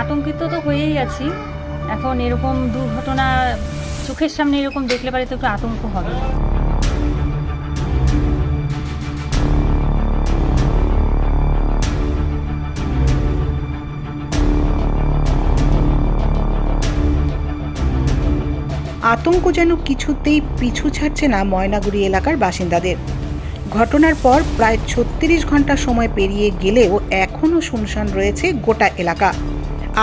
আতঙ্কিত তো হয়েই আছি। এখন এরকম দুর্ঘটনা চোখের সামনে এরকম দেখলে পারে তো একটু আতঙ্ক হবে। আতঙ্ক যেন কিছুতেই পিছু ছাড়ছে না ময়নাগুড়ি এলাকার বাসিন্দাদের। ঘটনার পর প্রায় ছত্রিশ ঘণ্টা সময় পেরিয়ে গেলেও এখনও শুনশান রয়েছে গোটা এলাকা।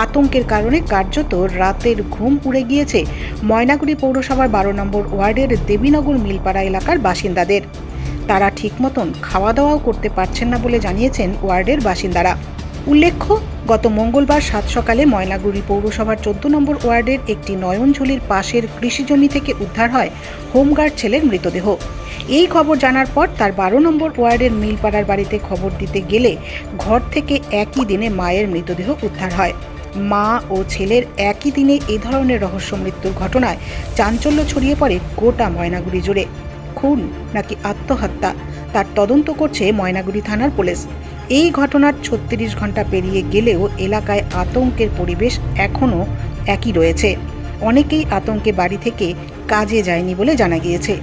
আতঙ্কের কারণে কার্যত রাতের ঘুম উড়ে গিয়েছে। ময়নাগুড়ি পৌরসভার বারো নম্বর ওয়ার্ডের দেবীনগর মিলপাড়া এলাকার বাসিন্দাদের। তারা ঠিক মতন খাওয়া দাওয়াও করতে পারছেন না বলে জানিয়েছেন ওয়ার্ডের বাসিন্দারা। উল্লেখ্য, গত মঙ্গলবার সাত সকালে ময়নাগুড়ি পৌরসভার চোদ্দ নম্বর ওয়ার্ডের একটি নয়নঝুলির পাশের কৃষিজমি থেকে উদ্ধার হয় হোমগার্ড ছেলের মৃতদেহ। এই খবর জানার পর তার বারো নম্বর ওয়ার্ডের মিলপাড়ার বাড়িতে খবর দিতে গেলে ঘর থেকে একই দিনে মায়ের মৃতদেহ উদ্ধার হয়। মা ও ছেলের একই দিনে এই ধরনের রহস্য মৃত্যুর ঘটনায় চাঞ্চল্য ছড়িয়ে পড়ে গোটা ময়নাগুড়ি জুড়ে। খুন নাকি আত্মহত্যা? তার তদন্ত করছে ময়নাগুড়ি থানার পুলিশ। এই ঘটনার ছত্রিশ ঘণ্টা পেরিয়ে গেলেও এলাকায় আতঙ্কের পরিবেশ এখনও একই রয়েছে। অনেকেই আতঙ্কে বাড়ি থেকে কাজে যায়নি বলে জানা গিয়েছে।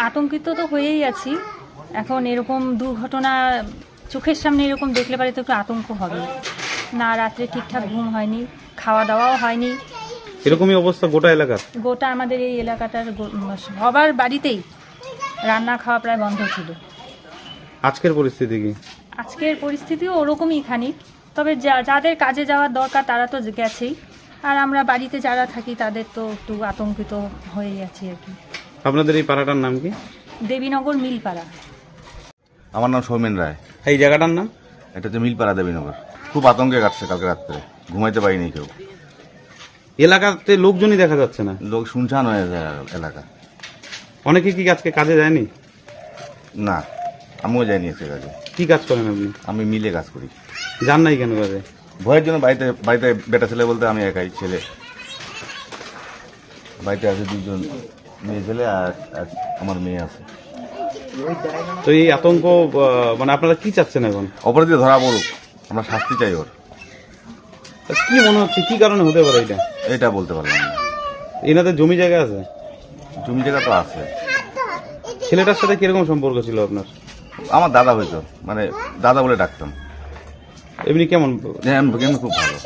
আতঙ্কিত তো হয়েই আছি। এখন এরকম দুর্ঘটনা চোখের সামনে এরকম দেখলে পারে তো একটু আতঙ্ক হবে। না রাত্রে ঠিকঠাক ঘুম হয়নি খাওয়া দাওয়াও হয়নি। এরকমই অবস্থা গোটা এলাকার? গোটা আমাদের এই এলাকাটার সবার বাড়িতেই রান্না খাওয়া প্রায় বন্ধ ছিল। আজকের পরিস্থিতি কি? আজকের পরিস্থিতিও ওরকমই খানিক তবে যা- যাদের কাজে যাওয়ার দরকার তারা তো গেছেই। আর আমরা বাড়িতে যারা থাকি তাদের তো একটু আতঙ্কিত হয়ে গেছি আর কি। আপনাদের এই পাড়াটার নাম কি? দেবীনগর মিলপাড়া। আমার নাম সৌমেন রায়। এই জায়গাটার নাম? এটা হচ্ছে মিলপাড়া দেবীনগর। খুব আতঙ্কে কাটছে কালকে রাত্রে। ঘুমাইতে পারিনি কেউ। এলাকাতে লোকজনই দেখা যাচ্ছে না? লোক শুনশান হয়ে যায় এলাকা। অনেকে কি আজকে কাজে যায়নি? না আমিও যাইনি এসে কাজে। কি কাজ করেন আপনি? আমি মিলে কাজ করি। যান নাই কেন কাজে? ভয়ের জন্য বাড়িতে বাড়িতে বেটা ছেলে বলতে আমি একাই ছেলে। বাড়িতে আছে দুজন। মেয়ে ছেলে আর আমার মেয়ে আছে। তো এই আতঙ্ক মানে আপনারা কি চাচ্ছেন এখন? অপরাধী ধরা পড়ুক আমরা শাস্তি চাই ওর। তা কি মনে হচ্ছে কি কারণে হতে পারে এটা? এটা বলতে পারলাম না। এনাদের জমি জায়গা আছে? জমি জায়গা তো আছে। ছেলেটার সাথে কীরকম সম্পর্ক ছিল আপনার? আমার দাদা হইতো মানে দাদা বলে ডাকতাম। এমনি কেমন? যে আমি খুব ভালো।